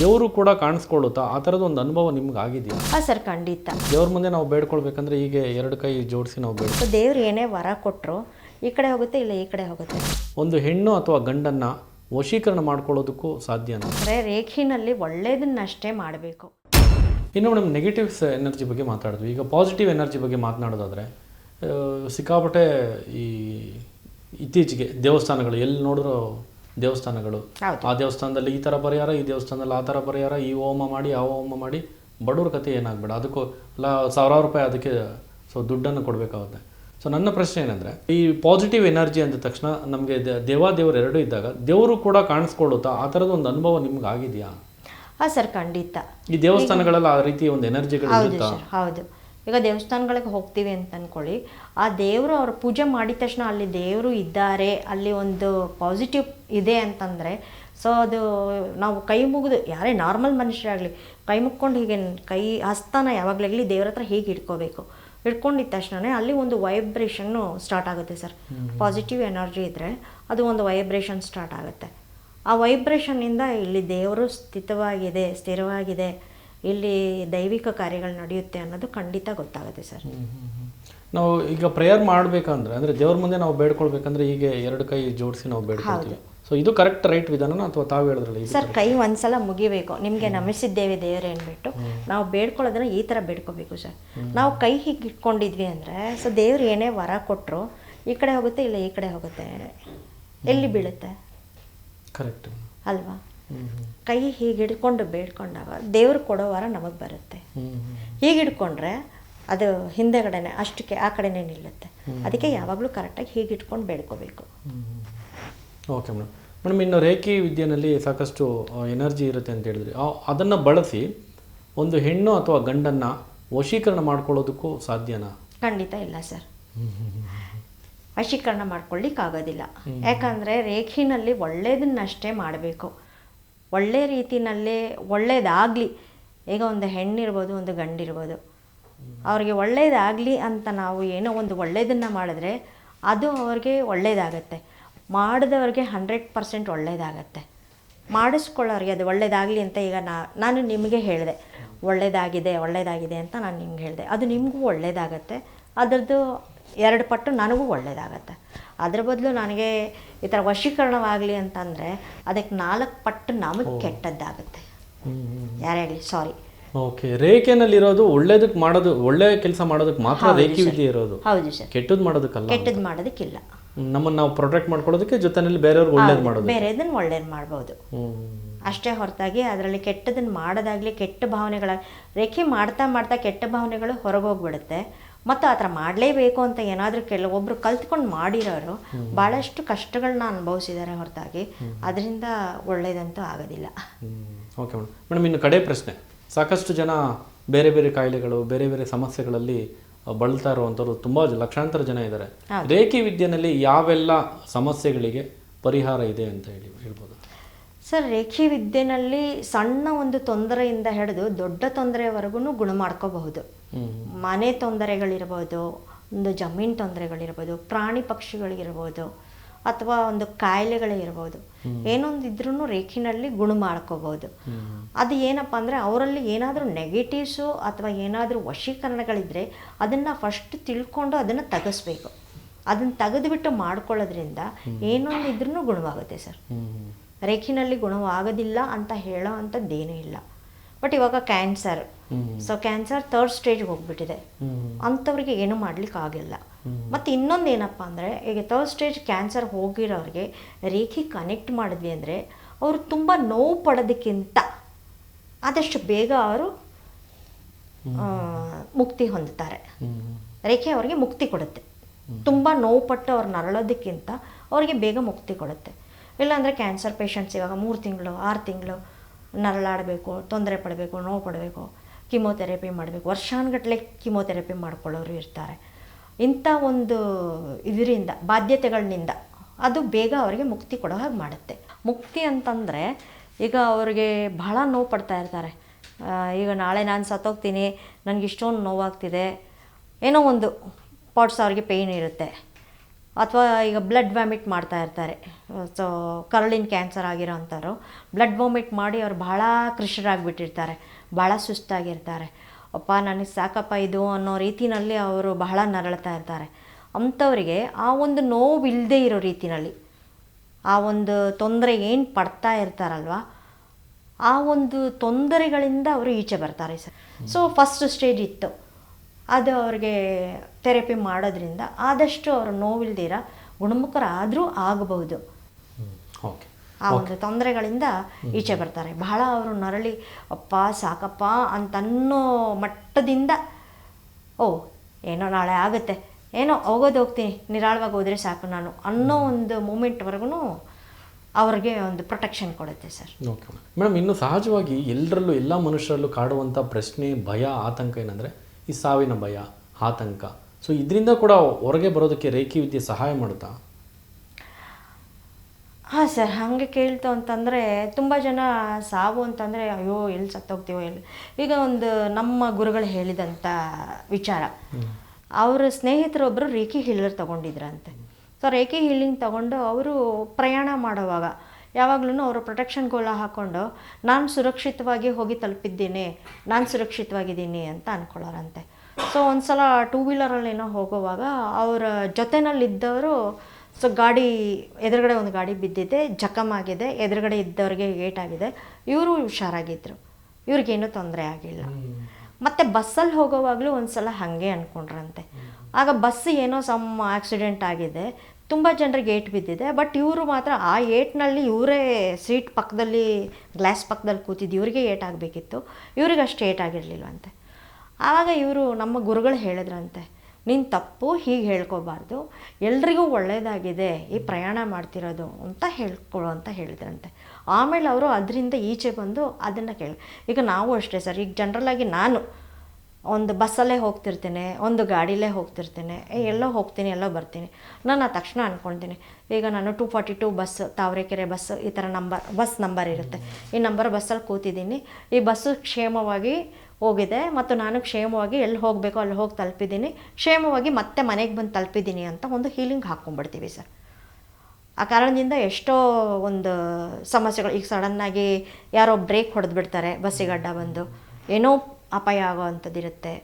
ದೇವರು ಕೂಡ ಕಾಣಿಸ್ಕೊಳ್ಳುತ್ತಾ ಆ ಥರದ ಒಂದು ಅನುಭವ ನಿಮ್ಗೆ ಆಗಿದೆಯಾ ಹಾಂ ಸರ್ ಖಂಡಿತ. ದೇವ್ರ ಮುಂದೆ ನಾವು ಬೇಡ್ಕೊಳ್ಬೇಕಂದ್ರೆ ಹೀಗೆ ಎರಡು ಕೈ ಜೋಡಿಸಿ ನಾವು ಬೇಡ ಸೊ ದೇವ್ರು ಏನೇ ವರ ಕೊಟ್ಟರು ಈ ಕಡೆ ಹೋಗುತ್ತೆ ಇಲ್ಲ ಈ ಕಡೆ ಹೋಗುತ್ತೆ. ಒಂದು ಹೆಣ್ಣು ಅಥವಾ ಗಂಡನ್ನ ವಶೀಕರಣ ಮಾಡ್ಕೊಳ್ಳೋದಕ್ಕೂ ಸಾಧ್ಯನಾ ಅಂದರೆ ರೇಖಿನಲ್ಲಿ ಒಳ್ಳೇದನ್ನಷ್ಟೇ ಮಾಡಬೇಕು. ಇನ್ನು ಮೇಡಮ್ ನೆಗೆಟಿವ್ ಎನರ್ಜಿ ಬಗ್ಗೆ ಮಾತಾಡಿದ್ವಿ. ಈಗ ಪಾಸಿಟಿವ್ ಎನರ್ಜಿ ಬಗ್ಗೆ ಮಾತನಾಡೋದಾದರೆ ಸಿಕ್ಕಾಪಟ್ಟೆ ಈ ಇತ್ತೀಚೆಗೆ ದೇವಸ್ಥಾನಗಳು ಎಲ್ಲಿ ನೋಡಿದ್ರು ದೇವಸ್ಥಾನಗಳು. ಆ ದೇವಸ್ಥಾನದಲ್ಲಿ ಈ ಥರ ಪರಿಹಾರ ಈ ದೇವಸ್ಥಾನದಲ್ಲಿ ಆ ಥರ ಪರಿಹಾರ ಈ ಹೋಮ ಮಾಡಿ ಆ ಹೋಮ ಮಾಡಿ ಬಡವ್ರ ಕತೆ ಏನಾಗ್ಬೇಡ. ಅದಕ್ಕೂ ಎಲ್ಲ ಸಾವಿರಾರು ರೂಪಾಯಿ ಅದಕ್ಕೆ ಸೊ ದುಡ್ಡನ್ನು ಕೊಡಬೇಕಾಗುತ್ತೆ. ಸೊ ನನ್ನ ಪ್ರಶ್ನೆ ಏನಂದರೆ ಈ ಪಾಸಿಟಿವ್ ಎನರ್ಜಿ ಅಂದ ತಕ್ಷಣ ನಮಗೆ ದೇವಾದೇವರು ಎರಡೂ ಇದ್ದಾಗ ದೇವರು ಕೂಡ ಕಾಣಿಸ್ಕೊಳ್ಳುತ್ತಾ? ಆ ಥರದ ಒಂದು ಅನುಭವ ನಿಮ್ಗೆ ಆಗಿದೆಯಾ? ಹಾಂ ಸರ್ ಖಂಡಿತ. ಈ ದೇವಸ್ಥಾನಗಳಲ್ಲಿ ಆ ರೀತಿ ಒಂದು ಎನರ್ಜಿಗಳು ಹೌದು. ಈಗ ದೇವಸ್ಥಾನಗಳಿಗೆ ಹೋಗ್ತೀವಿ ಅಂತ ಅಂದ್ಕೊಳ್ಳಿ ಆ ದೇವರು ಅವ್ರ ಪೂಜೆ ಮಾಡಿದ ತಕ್ಷಣ ಅಲ್ಲಿ ದೇವರು ಇದ್ದಾರೆ ಅಲ್ಲಿ ಒಂದು ಪಾಸಿಟಿವ್ ಇದೆ ಅಂತಂದರೆ ಸೊ ಅದು ನಾವು ಕೈ ಮುಗಿದು ಯಾರೇ ನಾರ್ಮಲ್ ಮನುಷ್ಯರಾಗಲಿ ಕೈ ಮುಕ್ಕೊಂಡು ಹೀಗೆ ಕೈ ಹಸ್ತಾನ ಯಾವಾಗಲಾಗಲಿ ದೇವ್ರ ಹತ್ರ ಹೀಗೆ ಇಟ್ಕೋಬೇಕು. ಇಟ್ಕೊಂಡಿದ್ದ ತಕ್ಷಣವೇ ಅಲ್ಲಿ ಒಂದು ವೈಬ್ರೇಷನ್ನು ಸ್ಟಾರ್ಟ್ ಆಗುತ್ತೆ ಸರ್. ಪಾಸಿಟಿವ್ ಎನರ್ಜಿ ಇದ್ದರೆ ಅದು ಒಂದು ವೈಬ್ರೇಷನ್ ಸ್ಟಾರ್ಟ್ ಆಗುತ್ತೆ. ಆ ವೈಬ್ರೇಷನ್ನಿಂದ ಇಲ್ಲಿ ದೇವರು ಸ್ಥಿತವಾಗಿದೆ ಸ್ಥಿರವಾಗಿದೆ. ಇಲ್ಲಿ ದೈವಿಕ ಕಾರ್ಯಗಳು ನಡೆಯುತ್ತೆ ಅನ್ನೋದು ಖಂಡಿತ ಗೊತ್ತಾಗುತ್ತೆ ಸರ್. ನಾವು ಈಗ ಪ್ರೇಯರ್ ಮಾಡಬೇಕಂದ್ರೆ ಅಂದರೆ ದೇವ್ರ ಮುಂದೆ ನಾವು ಬೇಡ್ಕೊಳ್ಬೇಕಂದ್ರೆ ಹೀಗೆ ಎರಡು ಕೈ ಜೋಡಿಸಿ ನಾವು ಬೇಡ್ಕೊಳ್ತೀವಿ. ಸೊ ಇದು ಕರೆಕ್ಟ್ ರೈಟ್ ವಿಧಾನ ಅಥವಾ ತಾವು ಹೇಳಿದ್ರಲ್ಲ ಸರ್ ಕೈ ಒಂದ್ಸಲ ಮುಗಿಬೇಕು. ನಿಮಗೆ ನಮಿಸಿದ್ದೇವೆ ದೇವರೇ ಅಂದ್ಬಿಟ್ಟು ನಾವು ಬೇಡ್ಕೊಳ್ಳೋದನ್ನ ಈ ಥರ ಬೇಡ್ಕೋಬೇಕು ಸರ್. ನಾವು ಕೈ ಹೀಗೆ ಇಟ್ಕೊಂಡಿದ್ವಿ ಅಂದರೆ ಸೊ ದೇವ್ರು ಏನೇ ವರ ಕೊಟ್ಟರು ಈ ಕಡೆ ಹೋಗುತ್ತೆ ಇಲ್ಲ ಈ ಕಡೆ ಹೋಗುತ್ತೆ ಎಲ್ಲಿ ಬೀಳುತ್ತೆ? ಕರೆಕ್ಟ್ ಅಲ್ವಾ? ಕೈ ಹೀಗೆ ಹಿಡ್ಕೊಂಡು ಬೇಡ್ಕೊಂಡಾಗ ದೇವ್ರು ಕೊಡೋ ವಾರ ನಮಗೆ ಬರುತ್ತೆ. ಹೀಗೆ ಹಿಡ್ಕೊಂಡ್ರೆ ಅದು ಹಿಂದೆಗಡೆನೆ ಅಷ್ಟಕ್ಕೆ ಆ ಕಡೆನೇ ನಿಲ್ಲುತ್ತೆ. ಅದಕ್ಕೆ ಯಾವಾಗಲೂ ಕರೆಕ್ಟಾಗಿ ಹೀಗೆ ಇಟ್ಕೊಂಡು ಬೇಡ್ಕೋಬೇಕು. Okay madam. ಮೇಡಮ್ ಇನ್ನು ರೇಖಿ ವಿದ್ಯೆನಲ್ಲಿ ಸಾಕಷ್ಟು ಎನರ್ಜಿ ಇರುತ್ತೆ ಅಂತ ಹೇಳಿದ್ರಿ. ಅದನ್ನು ಬಳಸಿ ಒಂದು ಹೆಣ್ಣು ಅಥವಾ ಗಂಡನ್ನು ವಶೀಕರಣ ಮಾಡ್ಕೊಳ್ಳೋದಕ್ಕೂ ಸಾಧ್ಯನಾ? ಖಂಡಿತ ಇಲ್ಲ ಸರ್. ವಶೀಕರಣ ಮಾಡ್ಕೊಳ್ಳಿಕ್ಕಾಗೋದಿಲ್ಲ. ಯಾಕಂದರೆ ರೇಖಿನಲ್ಲಿ ಒಳ್ಳೆಯದನ್ನಷ್ಟೇ ಮಾಡಬೇಕು. ಒಳ್ಳೆ ರೀತಿಯಲ್ಲಿ ಒಳ್ಳೆಯದಾಗಲಿ ಈಗ ಒಂದು ಹೆಣ್ಣಿರ್ಬೋದು, ಒಂದು ಗಂಡಿರ್ಬೋದು. ಅವ್ರಿಗೆ ಒಳ್ಳೆಯದಾಗಲಿ ಅಂತ ನಾವು ಏನೋ ಒಂದು ಒಳ್ಳೆಯದನ್ನು ಮಾಡಿದ್ರೆ ಅದು ಅವ್ರಿಗೆ ಒಳ್ಳೆಯದಾಗತ್ತೆ ಮಾಡಿದವ್ರಿಗೆ ಹಂಡ್ರೆಡ್ ಪರ್ಸೆಂಟ್ ಒಳ್ಳೆಯದಾಗತ್ತೆ ಮಾಡಿಸ್ಕೊಳ್ಳೋರಿಗೆ ಅದು ಒಳ್ಳೆಯದಾಗಲಿ ಅಂತ ಈಗ ನಾ, ನಾನು ನಿಮಗೆ ಹೇಳಿದೆ. ಒಳ್ಳೆಯದಾಗಿದೆ ಒಳ್ಳೆಯದಾಗಿದೆ ಅಂತ ನಾನು ನಿಮ್ಗೆ ಹೇಳಿದೆ. ಅದು ನಿಮಗೂ ಒಳ್ಳೆಯದಾಗತ್ತೆ ಅದರದ್ದು ಎರಡು ಪಟ್ಟು ನನಗೂ ಒಳ್ಳೇದಾಗತ್ತೆ. ಅದ್ರ ಬದಲು ನನಗೆ ಈ ಥರ ವಶೀಕರಣವಾಗಲಿ ಅಂತಂದರೆ ಅದಕ್ಕೆ ನಾಲ್ಕು ಪಟ್ಟು ನಮಗೆ ಕೆಟ್ಟದ್ದಾಗುತ್ತೆ. ಯಾರೇ ಹೇಳಿ? ಸಾರಿ ಓಕೆ ರೇಖೆನಲ್ಲಿರೋದು ಒಳ್ಳೇದಕ್ಕೆ ಮಾಡೋದು ಒಳ್ಳೆ ಕೆಲಸ ಮಾಡೋದಕ್ಕೆ ಮಾತ್ರ ರೇಖೆ ವಿದ್ಯೆ ಇರೋದು. ಹೌದು ಸರ್. ಕೆಟ್ಟದ್ದು ಮಾಡೋದಕ್ಕಲ್ಲ ಕೆಟ್ಟದ್ದು ಮಾಡೋದಕ್ಕಿಲ್ಲ. ನಮ್ಮನ್ನು ನಾವು ಪ್ರೊಟೆಕ್ಟ್ ಮಾಡ್ಕೊಳ್ಳೋದಕ್ಕೆ ಜೊತೆನಲ್ಲಿ ಬೇರೆಯವ್ರಿಗೆ ಒಳ್ಳೇದು ಮಾಡೋದು ಬೇರೆದನ್ನು ಒಳ್ಳೇದು ಮಾಡ್ಬೋದು. ಅಷ್ಟೇ ಹೊರತಾಗಿ ಅದರಲ್ಲಿ ಕೆಟ್ಟದನ್ನು ಮಾಡೋದಾಗಲಿ ಕೆಟ್ಟ ಭಾವನೆಗಳ ರೇಖೆ ಮಾಡ್ತಾ ಮಾಡ್ತಾ ಕೆಟ್ಟ ಭಾವನೆಗಳು ಹೊರಗೆ ಹೋಗ್ಬಿಡುತ್ತೆ. ಮತ್ತು ಆ ಥರ ಮಾಡಲೇಬೇಕು ಅಂತ ಏನಾದರೂ ಕೆಲವೊಬ್ಬರು ಕಲ್ತ್ಕೊಂಡು ಮಾಡಿರೋರು ಭಾಳಷ್ಟು ಕಷ್ಟಗಳನ್ನ ಅನುಭವಿಸಿದ್ದಾರೆ ಹೊರತಾಗಿ. ಅದರಿಂದ ಒಳ್ಳೆಯದಂತೂ ಆಗೋದಿಲ್ಲ. Okay madam. ಮೇಡಮ್ ಇನ್ನು ಕಡೆ ಪ್ರಶ್ನೆ. ಸಾಕಷ್ಟು ಜನ ಬೇರೆ ಬೇರೆ ಕಾಯಿಲೆಗಳು ಬೇರೆ ಬೇರೆ ಸಮಸ್ಯೆಗಳಲ್ಲಿ ಬಳಲ್ತಾ ಇರುವಂಥವ್ರು ತುಂಬ ಲಕ್ಷಾಂತರ ಜನ ಇದ್ದಾರೆ. ರೇಖಿ ವಿದ್ಯೆನಲ್ಲಿ ಯಾವೆಲ್ಲ ಸಮಸ್ಯೆಗಳಿಗೆ ಪರಿಹಾರ ಇದೆ ಅಂತ ಹೇಳಿ ಹೇಳ್ಬೋದು? ಸರ್ ರೇಖಿ ವಿದ್ಯೆನಲ್ಲಿ ಸಣ್ಣ ಒಂದು ತೊಂದರೆಯಿಂದ ಹಿಡಿದು ದೊಡ್ಡ ತೊಂದರೆವರೆಗೂ ಗುಣ ಮಾಡ್ಕೋಬಹುದು ಮನೆ ತೊಂದರೆಗಳಿರ್ಬೋದು ಒಂದು ಜಮೀನು ತೊಂದರೆಗಳಿರ್ಬೋದು ಪ್ರಾಣಿ ಪಕ್ಷಿಗಳಿರ್ಬೋದು ಅಥವಾ ಒಂದು ಕಾಯಿಲೆಗಳೇ ಕಾಯಿಲೆಗಳಿರ್ಬೋದು ಏನೊಂದಿದ್ರೂ ರೇಖಿನಲ್ಲಿ ಗುಣ ಮಾಡ್ಕೋಬಹುದು ಅದು ಏನಪ್ಪ ಅಂದರೆ ಅವರಲ್ಲಿ ಏನಾದರೂ ನೆಗೆಟಿವ್ಸು ಅಥವಾ ಏನಾದರೂ ವಶೀಕರಣಗಳಿದ್ರೆ ಅದನ್ನು ಫಸ್ಟ್ ತಿಳ್ಕೊಂಡು ಅದನ್ನು ತೆಗೆಸ್ಬೇಕು. ಅದನ್ನು ತೆಗೆದುಬಿಟ್ಟು ಮಾಡ್ಕೊಳ್ಳೋದ್ರಿಂದ ಏನೊಂದಿದ್ರೂ ಗುಣವಾಗುತ್ತೆ ಸರ್. ರೇಖಿನಲ್ಲಿ ಗುಣವಾಗೋದಿಲ್ಲ ಅಂತ ಹೇಳೋ ಅಂಥದ್ದೇನೂ ಇಲ್ಲ. ಬಟ್ ಇವಾಗ ಕ್ಯಾನ್ಸರ್ ಸೊ ಕ್ಯಾನ್ಸರ್ ಥರ್ಡ್ ಸ್ಟೇಜ್ಗೆ ಹೋಗ್ಬಿಟ್ಟಿದೆ. ಅಂಥವ್ರಿಗೆ ಏನೂ ಮಾಡ್ಲಿಕ್ಕೆ ಆಗಿಲ್ಲ. ಮತ್ತು ಇನ್ನೊಂದು ಏನಪ್ಪ ಅಂದರೆ ಈಗ ಥರ್ಡ್ ಸ್ಟೇಜ್ ಕ್ಯಾನ್ಸರ್ ಹೋಗಿರೋರಿಗೆ ರೇಖೆ ಕನೆಕ್ಟ್ ಮಾಡಿದ್ವಿ ಅಂದರೆ ಅವರು ತುಂಬ ನೋವು ಪಡೋದಕ್ಕಿಂತ ಆದಷ್ಟು ಬೇಗ ಅವರು ಮುಕ್ತಿ ಹೊಂದುತ್ತಾರೆ ರೇಖೆ ಅವರಿಗೆ ಮುಕ್ತಿ ಕೊಡುತ್ತೆ. ತುಂಬ ನೋವು ಪಟ್ಟು ಅವ್ರು ನರಳೋದಕ್ಕಿಂತ ಅವರಿಗೆ ಬೇಗ ಮುಕ್ತಿ ಕೊಡುತ್ತೆ. ಇಲ್ಲಾಂದರೆ ಕ್ಯಾನ್ಸರ್ ಪೇಷಂಟ್ಸ್ ಇವಾಗ ಮೂರು ತಿಂಗಳು, ಆರು ತಿಂಗಳು ನರಳಾಡಬೇಕು, ತೊಂದರೆ ಪಡಬೇಕು, ನೋವು ಪಡಬೇಕು ಕಿಮೋಥೆರಪಿ ಮಾಡಬೇಕು. ವರ್ಷಾನುಗಟ್ಟಲೆ ಕಿಮೋಥೆರಪಿ ಮಾಡ್ಕೊಳ್ಳೋರು ಇರ್ತಾರೆ. ಇಂಥ ಒಂದು ಇದರಿಂದ ಬಾಧ್ಯತೆಗಳಿಂದ ಅದು ಬೇಗ ಅವರಿಗೆ ಮುಕ್ತಿ ಕೊಡೋ ಹಾಗೆ ಮಾಡುತ್ತೆ. ಮುಕ್ತಿ ಅಂತಂದರೆ ಈಗ ಅವರಿಗೆ ಬಹಳ ನೋವು ಪಡ್ತಾ ಇರ್ತಾರೆ. ಈಗ ನಾಳೆ ನಾನು ಸತ್ತೋಗ್ತೀನಿ ನನಗೆ ಇಷ್ಟೊಂದು ನೋವಾಗ್ತಿದೆ. ಏನೋ ಒಂದು, ಪಾಟ್ಸ್ ಅವ್ರಿಗೆ ಪೇಯ್ನ್ ಇರುತ್ತೆ. ಅಥವಾ ಈಗ ಬ್ಲಡ್ ವ್ಯಾಮಿಟ್ ಮಾಡ್ತಾ ಇರ್ತಾರೆ. ಸೊ ಕರಳಿನ ಕ್ಯಾನ್ಸರ್ ಆಗಿರೋ ಅಂಥವ್ರು ಬ್ಲಡ್ ವಾಮಿಟ್ ಮಾಡಿ ಅವ್ರು ಭಾಳ ಕೃಷರಾಗಿಬಿಟ್ಟಿರ್ತಾರೆ ಭಾಳ ಸುಸ್ತಾಗಿರ್ತಾರೆ. ಅಪ್ಪ, ನನಗೆ ಸಾಕಪ್ಪ ಇದು ಅನ್ನೋ ರೀತಿಯಲ್ಲಿ ಅವರು ಬಹಳ ನರಳ್ತಾ ಇರ್ತಾರೆ. ಅಂಥವರಿಗೆ ಆ ಒಂದು ನೋವು ಇಲ್ಲದೇ ಇರೋ ರೀತಿಯಲ್ಲಿ ಆ ಒಂದು ತೊಂದರೆ ಏನು ಪಡ್ತಾ ಇರ್ತಾರಲ್ವ, ಆ ಒಂದು ತೊಂದರೆಗಳಿಂದ ಅವರು ಈಚೆ ಬರ್ತಾರೆ ಸರ್. ಸೊ ಫಸ್ಟ್ ಸ್ಟೇಜ್ ಇತ್ತು. ಅದು ಅವ್ರಿಗೆ ಥೆರಪಿ ಮಾಡೋದ್ರಿಂದ ಆದಷ್ಟು ಅವರು ನೋವಿಲ್ದಿರ ಗುಣಮುಖರಾದರೂ ಆಗಬಹುದು ಓಕೆ ಆ ಒಂದು ತೊಂದರೆಗಳಿಂದ ಈಚೆ ಬರ್ತಾರೆ. ಬಹಳ ಅವರು ನರಳಿ ಅಪ್ಪ ಸಾಕಪ್ಪ ಅಂತನ್ನೋ ಮಟ್ಟದಿಂದ ಓ ಏನೋ ನಾಳೆ ಆಗುತ್ತೆ. ಏನೋ ಹೋಗೋದು ಹೋಗ್ತೀನಿ. ನಿರಾಳವಾಗಿ ಹೋದರೆ ಸಾಕು ನಾನು ಅನ್ನೋ ಒಂದು ಮೂಮೆಂಟ್ವರೆಗೂ ಅವ್ರಿಗೆ ಒಂದು ಪ್ರೊಟೆಕ್ಷನ್ ಕೊಡುತ್ತೆ ಸರ್. ಓಕೆ ಮೇಡಮ್ ಇನ್ನು ಸಹಜವಾಗಿ ಎಲ್ಲರಲ್ಲೂ ಎಲ್ಲ ಮನುಷ್ಯರಲ್ಲೂ ಕಾಡುವಂಥ ಪ್ರಶ್ನೆ ಭಯ ಆತಂಕ ಏನಂದರೆ ಈ ಸಾವಿನ ಭಯ ಆತಂಕ. ಸೊ ಇದರಿಂದ ಕೂಡ ಹೊರಗೆ ಬರೋದಕ್ಕೆ ರೇಖಿ ವಿದ್ಯೆ ಸಹಾಯ ಮಾಡುತ್ತಾ? ಹಾಂ ಸರ್. ಹಾಗೆ ಕೇಳ್ತು ಅಂತಂದರೆ ತುಂಬ ಜನ ಸಾವು ಅಂತಂದರೆ ಅಯ್ಯೋ ಎಲ್ಲಿ ಸತ್ತೋಗ್ತೀವೋ ಎಲ್ಲಿ. ಈಗ ಒಂದು ನಮ್ಮ ಗುರುಗಳು ಹೇಳಿದಂಥ ವಿಚಾರ. ಅವರ ಸ್ನೇಹಿತರೊಬ್ಬರು ರೇಖಿ ಹೀಲರ್ ತೊಗೊಂಡಿದ್ರಂತೆ. ಸೊ ರೇಖಿ ಹೀಲಿಂಗ್ ತೊಗೊಂಡು ಅವರು ಪ್ರಯಾಣ ಮಾಡುವಾಗ ಯಾವಾಗಲೂ ಅವರು ಪ್ರೊಟೆಕ್ಷನ್ ಗೋಲ ಹಾಕ್ಕೊಂಡು ನಾನು ಸುರಕ್ಷಿತವಾಗಿ ಹೋಗಿ ತಲುಪಿದ್ದೀನಿ ನಾನು ಸುರಕ್ಷಿತವಾಗಿದ್ದೀನಿ ಅಂತ ಅಂದ್ಕೊಳ್ಳೋರಂತೆ ಸೊ ಒಂದ್ಸಲ ಟೂ ವೀಲರಲ್ಲಿ ಏನೋ ಹೋಗುವಾಗ ಅವರ ಜೊತೆನಲ್ಲಿದ್ದವರು ಸೊ ಗಾಡಿ ಎದುರುಗಡೆ ಒಂದು ಗಾಡಿ ಬಿದ್ದಿದೆ ಜಖಮ್ ಆಗಿದೆ ಎದುರುಗಡೆ ಇದ್ದವ್ರಿಗೆ ಏಟಾಗಿದೆ ಇವರು ಹುಷಾರಾಗಿದ್ದರು ಇವ್ರಿಗೇನೂ ತೊಂದರೆ ಆಗಿಲ್ಲ. ಮತ್ತು ಬಸ್ಸಲ್ಲಿ ಹೋಗೋವಾಗಲೂ ಒಂದು ಸಲ ಹಾಗೆ ಅಂದ್ಕೊಂಡ್ರಂತೆ ಆಗ ಬಸ್ ಏನೋ ಸಮ್ ಆಕ್ಸಿಡೆಂಟ್ ಆಗಿದೆ ತುಂಬ ಜನರಿಗೆ ಏಟ್ ಬಿದ್ದಿದೆ. ಬಟ್ ಇವರು ಮಾತ್ರ ಆ ಏಟ್ನಲ್ಲಿ ಇವರೇ ಸೀಟ್ ಪಕ್ಕದಲ್ಲಿ ಗ್ಲಾಸ್ ಪಕ್ಕದಲ್ಲಿ ಕೂತಿದ್ದು ಇವರಿಗೆ ಏಟ್ ಆಗಬೇಕಿತ್ತು. ಇವ್ರಿಗೆ ಅಷ್ಟು ಏಟ್ ಆಗಿರಲಿಲ್ಲವಂತೆ ಆವಾಗ ಇವರು ನಮ್ಮ ಗುರುಗಳು ಹೇಳಿದ್ರಂತೆ ನಿನ್ನ ತಪ್ಪು, ಹೀಗೆ ಹೇಳ್ಕೋಬಾರ್ದು. ಎಲ್ರಿಗೂ ಒಳ್ಳೆಯದಾಗಿದೆ ಈ ಪ್ರಯಾಣ ಮಾಡ್ತಿರೋದು ಅಂತ ಹೇಳ್ಕೊಳು ಅಂತ ಹೇಳಿದ್ರಂತೆ. ಆಮೇಲೆ ಅವರು ಅದರಿಂದ ಈಚೆ ಬಂದು ಅದನ್ನು ಕೇಳಿ, ಈಗ ನಾವು ಅಷ್ಟೇ ಸರ್, ಈಗ ಜನರಲಾಗಿ ನಾನು ಒಂದು ಬಸ್ಸಲ್ಲೇ ಹೋಗ್ತಿರ್ತೀನಿ, ಒಂದು ಗಾಡಿಲೇ ಹೋಗ್ತಿರ್ತೀನಿ ಎಲ್ಲೋ ಹೋಗ್ತೀನಿ, ಎಲ್ಲೋ ಬರ್ತೀನಿ. ನಾನು ಆ ತಕ್ಷಣ ಅಂದ್ಕೊಳ್ತೀನಿ ಈಗ ನಾನು two forty two bus Tavarekere bus ಈ ಥರ ನಂಬರ್ ಬಸ್ ನಂಬರ್ ಇರುತ್ತೆ. ಈ ನಂಬರ್ ಬಸ್ಸಲ್ಲಿ ಕೂತಿದ್ದೀನಿ. ಈ ಬಸ್ಸು ಕ್ಷೇಮವಾಗಿ ಹೋಗಿದೆ ಮತ್ತು ನಾನು ಕ್ಷೇಮವಾಗಿ ಎಲ್ಲಿ ಹೋಗಬೇಕೋ ಅಲ್ಲಿ ಹೋಗಿ ತಲುಪಿದ್ದೀನಿ. ಕ್ಷೇಮವಾಗಿ ಮತ್ತೆ ಮನೆಗೆ ಬಂದು ತಲುಪಿದ್ದೀನಿ ಅಂತ ಒಂದು ಹೀಲಿಂಗ್ ಹಾಕ್ಕೊಂಡ್ಬಿಡ್ತೀವಿ ಸರ್. ಆ ಕಾರಣದಿಂದ ಎಷ್ಟೋ ಒಂದು ಸಮಸ್ಯೆಗಳು, ಈಗ ಸಡನ್ನಾಗಿ ಯಾರೋ ಬ್ರೇಕ್ ಹೊಡೆದ್ಬಿಡ್ತಾರೆ, ಬಸ್ಸಿಗಡ್ಡ ಬಂದು. ಏನೋ ಅಪಾಯ ಆಗೋ ಅಂಥದ್ದಿರುತ್ತೆ.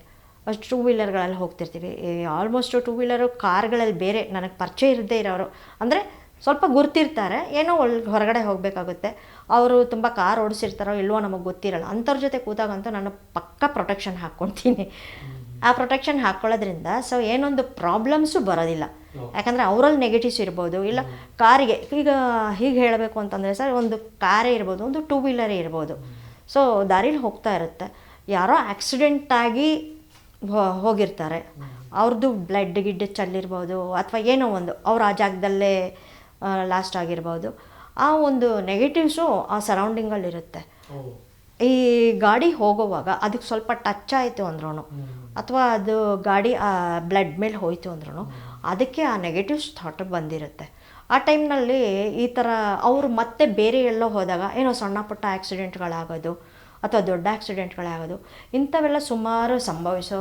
ಅಷ್ಟು ಟೂ ವೀಲರ್ಗಳಲ್ಲಿ ಹೋಗ್ತಿರ್ತೀವಿ. ಆಲ್ಮೋಸ್ಟು ಟೂ ವೀಲರು ಕಾರ್ಗಳಲ್ಲಿ ಬೇರೆ ನನಗೆ ಪರಿಚಯ ಇರದೇ ಇರೋರು. ಅಂದರೆ ಸ್ವಲ್ಪ ಗುರ್ತಿರ್ತಾರೆ. ಏನೋ ಒಳ್ ಹೊರಗಡೆ ಹೋಗಬೇಕಾಗುತ್ತೆ. ಅವರು ತುಂಬ ಕಾರ್ ಓಡಿಸಿರ್ತಾರೋ ಇಲ್ವೋ ನಮಗೆ ಗೊತ್ತಿರಲ್ಲ. ಅಂಥವ್ರ ಜೊತೆ ಕೂತಾಗಂತೂ ನಾನು ಪಕ್ಕ ಪ್ರೊಟೆಕ್ಷನ್ ಹಾಕ್ಕೊಳ್ತೀನಿ. ಆ ಪ್ರೊಟೆಕ್ಷನ್ ಹಾಕ್ಕೊಳ್ಳೋದ್ರಿಂದ ಸೊ ಏನೊಂದು ಪ್ರಾಬ್ಲಮ್ಸು ಬರೋದಿಲ್ಲ. ಯಾಕಂದರೆ ಅವರಲ್ಲಿ ನೆಗೆಟಿವ್ಸ್ ಇರ್ಬೋದು. ಇಲ್ಲ ಕಾರಿಗೆ ಈಗ ಹೀಗೆ ಹೇಳಬೇಕು ಅಂತಂದರೆ ಸರ್ ಒಂದು ಕಾರೇ ಇರ್ಬೋದು ಒಂದು ಟೂ ವೀಲರೇ ಇರ್ಬೋದು. ಸೊ ದಾರಿಲಿ ಹೋಗ್ತಾ ಇರುತ್ತೆ. ಯಾರೋ ಆಕ್ಸಿಡೆಂಟ್ ಆಗಿ ಹೋ- ಹೋಗಿರ್ತಾರೆ. ಅವ್ರದ್ದು ಬ್ಲಡ್ ಗಿಡ್ ಚೆಲ್ಲಿರ್ಬೋದು ಅಥವಾ ಏನೋ ಒಂದು ಅವ್ರು ಆ ಜಾಗದಲ್ಲೇ ಲಾಸ್ಟ್ ಆಗಿರ್ಬೋದು. ಆ ಒಂದು ನೆಗೆಟಿವ್ಸು ಆ ಸರೌಂಡಿಂಗಲ್ಲಿರುತ್ತೆ ಈ ಗಾಡಿ ಹೋಗುವಾಗ ಅದಕ್ಕೆ ಸ್ವಲ್ಪ ಟಚ್ ಆಯಿತು ಅಂದ್ರೂ ಅಥವಾ ಅದು ಗಾಡಿ ಆ ಬ್ಲಡ್ ಮೇಲೆ ಹೋಯಿತು ಅಂದ್ರೂ ಅದಕ್ಕೆ ಆ ನೆಗೆಟಿವ್ಸ್ ಥಾಟ್ ಬಂದಿರುತ್ತೆ. ಆ ಟೈಮ್ನಲ್ಲಿ ಈ ಥರ ಅವರು ಮತ್ತೆ ಬೇರೆ ಎಲ್ಲೋ ಹೋದಾಗ ಏನೋ ಸಣ್ಣ ಪುಟ್ಟ ಆಕ್ಸಿಡೆಂಟ್ಗಳಾಗೋದು ಅಥವಾ ದೊಡ್ಡ ಆಕ್ಸಿಡೆಂಟ್ಗಳಾಗೋದು ಇಂಥವೆಲ್ಲ ಸುಮಾರು ಸಂಭವಿಸೋ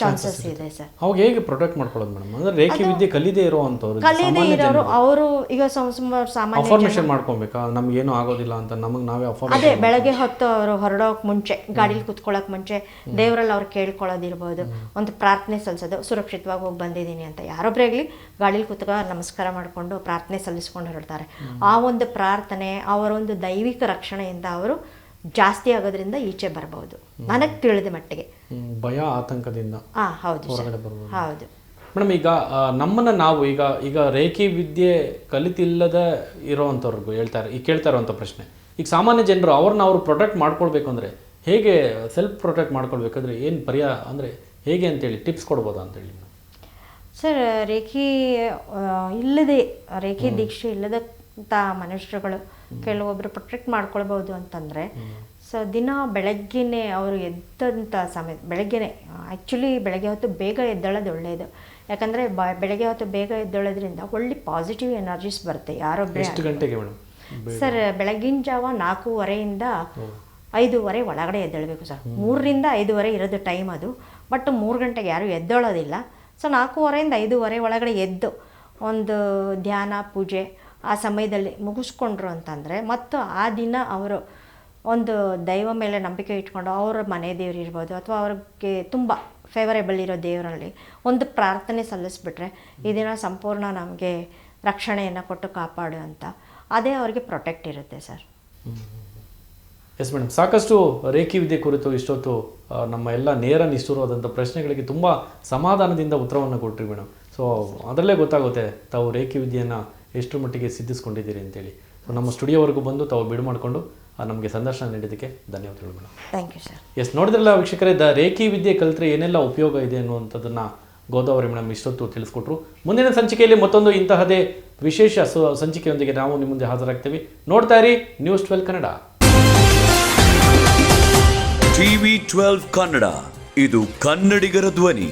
ಚಾನ್ಸಸ್ ಇದೆ ಸರ್. ಅವಾಗ ಹೇಗೆ ಪ್ರೊಟೆಕ್ಟ್ ಮಾಡ್ಕೊಳ್ಳೋದು ಮೇಡಮ್ ಅಂದ್ರೆ ರೇಖೆ ವಿದ್ಯೆ ಕಲಿದೇ ಇರೋವಂಥವ್ರು ಕಲಿಯದೇ ಇರೋರು ಅವರು ಈಗ ಸುಮಾರು ಸಾಮಾನ್ಯ ಅಫಾರ್ಮೇಷನ್ ಮಾಡ್ಕೊಬೇಕಾ? ನಮ್ಗೇನು ಆಗೋದಿಲ್ಲ ಅಂತ ನಮಗೆ ನಾವೇ ಅದೇ ಅಫಾರ್ಮೇಷನ್ ಬೆಳಗ್ಗೆ ಹೊತ್ತು ಅವರು ಹೊರಡೋಕೆ ಮುಂಚೆ ಗಾಡೀಲಿ ಕುತ್ಕೊಳ್ಳೋಕೆ ಮುಂಚೆ ದೇವರಲ್ಲಿ ಅವ್ರು ಕೇಳ್ಕೊಳ್ಳೋದಿರ್ಬೋದು. ಒಂದು ಪ್ರಾರ್ಥನೆ ಸಲ್ಲಿಸೋದು ಸುರಕ್ಷಿತವಾಗಿ ಹೋಗಿ ಬಂದಿದ್ದೀನಿ ಅಂತ. ಯಾರೊಬ್ಬರೇ ಆಗಲಿ ಗಾಡೀಲಿ ಕುತ್ಕೊ ನಮಸ್ಕಾರ ಮಾಡಿಕೊಂಡು ಪ್ರಾರ್ಥನೆ ಸಲ್ಲಿಸ್ಕೊಂಡು ಹೊರಡ್ತಾರೆ. ಆ ಒಂದು ಪ್ರಾರ್ಥನೆ ಅವರ ಒಂದು ದೈವಿಕ ರಕ್ಷಣೆಯಿಂದ ಅವರು ಜಾಸ್ತಿ ಆಗೋದ್ರಿಂದ ಈಚೆ ಬರಬಹುದು ನನಗೆ ತಿಳಿದ ಮಟ್ಟಿಗೆ. ಭಯ ಆತಂಕದಿಂದ ಹೌದು ಹೌದು. ಮೇಡಮ್ ಈಗ ನಮ್ಮನ್ನ ನಾವು ಈಗ ಈಗ ರೇಖಿ ವಿದ್ಯೆ ಕಲಿತಿಲ್ಲದ ಇರೋವಂಥವ್ರಿಗೂ ಹೇಳ್ತಾರೆ ಈಗ ಕೇಳ್ತಾ ಇರೋವಂಥ ಪ್ರಶ್ನೆ. ಈಗ ಸಾಮಾನ್ಯ ಜನರು ಅವ್ರನ್ನ ಅವರು ಪ್ರೊಟೆಕ್ಟ್ ಮಾಡ್ಕೊಳ್ಬೇಕು ಅಂದ್ರೆ ಹೇಗೆ ಸೆಲ್ಫ್ ಪ್ರೊಟೆಕ್ಟ್ ಮಾಡ್ಕೊಳ್ಬೇಕಾದ್ರೆ ಏನು ಪರಿಹಾರ ಅಂದರೆ ಹೇಗೆ ಅಂತೇಳಿ ಟಿಪ್ಸ್ ಕೊಡ್ಬೋದಾ ಅಂತೇಳಿ ಸರ್ ರೇಖಿ ಇಲ್ಲದೆ ರೇಖಿ ದೀಕ್ಷೆ ಇಲ್ಲದಂಥ ಮನುಷ್ಯರುಗಳು ಕೆಲವೊಬ್ಬರು ಪ್ರೊಟೆಕ್ಟ್ ಮಾಡ್ಕೊಳ್ಬೋದು ಅಂತಂದರೆ ಸೊ ದಿನ ಬೆಳಗ್ಗೆನೆ ಅವರು ಎದ್ದಂಥ ಸಮಯ ಬೆಳಗ್ಗೆನೆ ಆ್ಯಕ್ಚುಲಿ ಬೆಳಗ್ಗೆ ಹೊತ್ತು ಬೇಗ ಎದ್ದೇಳೋದು ಒಳ್ಳೆಯದು ಯಾಕಂದರೆ ಬ ಬೆಳಗ್ಗೆ ಹೊತ್ತು ಬೇಗ ಎದ್ದೇಳೋದ್ರಿಂದ ಒಳ್ಳೆ ಪಾಸಿಟಿವ್ ಎನರ್ಜೀಸ್ ಬರುತ್ತೆ ಯಾರೊಬ್ಬರೇ ಸರ್ ಬೆಳಗಿನ ಜಾವ ನಾಲ್ಕೂವರೆಯಿಂದ ಐದೂವರೆ ಒಳಗಡೆ ಎದ್ದೇಳಬೇಕು ಸರ್. ಮೂರರಿಂದ ಐದೂವರೆ ಇರೋದು ಟೈಮ್ ಅದು. ಬಟ್ ಮೂರು ಗಂಟೆಗೆ ಯಾರೂ ಎದ್ದೇಳೋದಿಲ್ಲ. ಸೊ ನಾಲ್ಕೂವರೆಯಿಂದ ಐದೂವರೆ ಒಳಗಡೆ ಎದ್ದು ಒಂದು ಧ್ಯಾನ ಪೂಜೆ ಆ ಸಮಯದಲ್ಲಿ ಮುಗಿಸ್ಕೊಂಡ್ರು ಅಂತಂದರೆ, ಮತ್ತು ಆ ದಿನ ಅವರು ಒಂದು ದೈವ ಮೇಲೆ ನಂಬಿಕೆ ಇಟ್ಕೊಂಡು ಅವರ ಮನೆ ದೇವ್ರು ಇರ್ಬೋದು, ಅಥವಾ ಅವ್ರಿಗೆ ತುಂಬ ಫೇವರೇಬಲ್ ಇರೋ ದೇವರಲ್ಲಿ ಒಂದು ಪ್ರಾರ್ಥನೆ ಸಲ್ಲಿಸ್ಬಿಟ್ರೆ, ಈ ದಿನ ಸಂಪೂರ್ಣ ನಮಗೆ ರಕ್ಷಣೆಯನ್ನು ಕೊಟ್ಟು ಕಾಪಾಡು ಅಂತ. ಅದೇ ಅವ್ರಿಗೆ ಪ್ರೊಟೆಕ್ಟ್ ಇರುತ್ತೆ ಸರ್. ಎಸ್ ಮೇಡಮ್ ಸಾಕಷ್ಟು ರೇಖಿ ವಿದ್ಯೆ ಕುರಿತು ಇಷ್ಟೊತ್ತು ನಮ್ಮ ಎಲ್ಲ ನೇರ ನಿಷ್ಠುರವಾದಂಥ ಪ್ರಶ್ನೆಗಳಿಗೆ ತುಂಬ ಸಮಾಧಾನದಿಂದ ಉತ್ತರವನ್ನು ಕೊಟ್ರಿ ಮೇಡಮ್ ಸೊ ಅದರಲ್ಲೇ ಗೊತ್ತಾಗುತ್ತೆ ತಾವು ರೇಖಿ ವಿದ್ಯೆಯನ್ನು ಎಷ್ಟು ಮಟ್ಟಿಗೆ ಸಿದ್ಧಿಸ್ಕೊಂಡಿದ್ದೀರಿ ಅಂತೇಳಿ. ಸೊ ನಮ್ಮ ಸ್ಟುಡಿಯೋವರೆಗೂ ಬಂದು ತಾವು ಬಿಡು ಮಾಡಿಕೊಂಡು ನಮಗೆ ಸಂದರ್ಶನ ನೀಡಿದ್ದಕ್ಕೆ ಧನ್ಯವಾದಗಳು madam. Thank you sir yes ನೋಡಿದ್ರಲ್ಲ ವೀಕ್ಷಕರೇ ದ ರೇಖಿ ವಿದ್ಯೆ ಕಲಿತ್ರೆ ಏನೆಲ್ಲ ಉಪಯೋಗ ಇದೆ ಅನ್ನುವಂಥದ್ದನ್ನು ಗೋದಾವರಿ ಮೇಡಮ್ ಇಷ್ಟೊತ್ತು ತಿಳಿಸ್ಕೊಟ್ರು. ಮುಂದಿನ ಸಂಚಿಕೆಯಲ್ಲಿ ಮತ್ತೊಂದು ಇಂತಹದೇ ವಿಶೇಷ ಸಂಚಿಕೆಯೊಂದಿಗೆ ನಾವು ನಿಮ್ಮ ಮುಂದೆ ಹಾಜರಾಗ್ತೀವಿ. ನೋಡ್ತಾ ಇರಿ news twelve Kannada. TV twelve Kannada ಇದು ಕನ್ನಡಿಗರ ಧ್ವನಿ.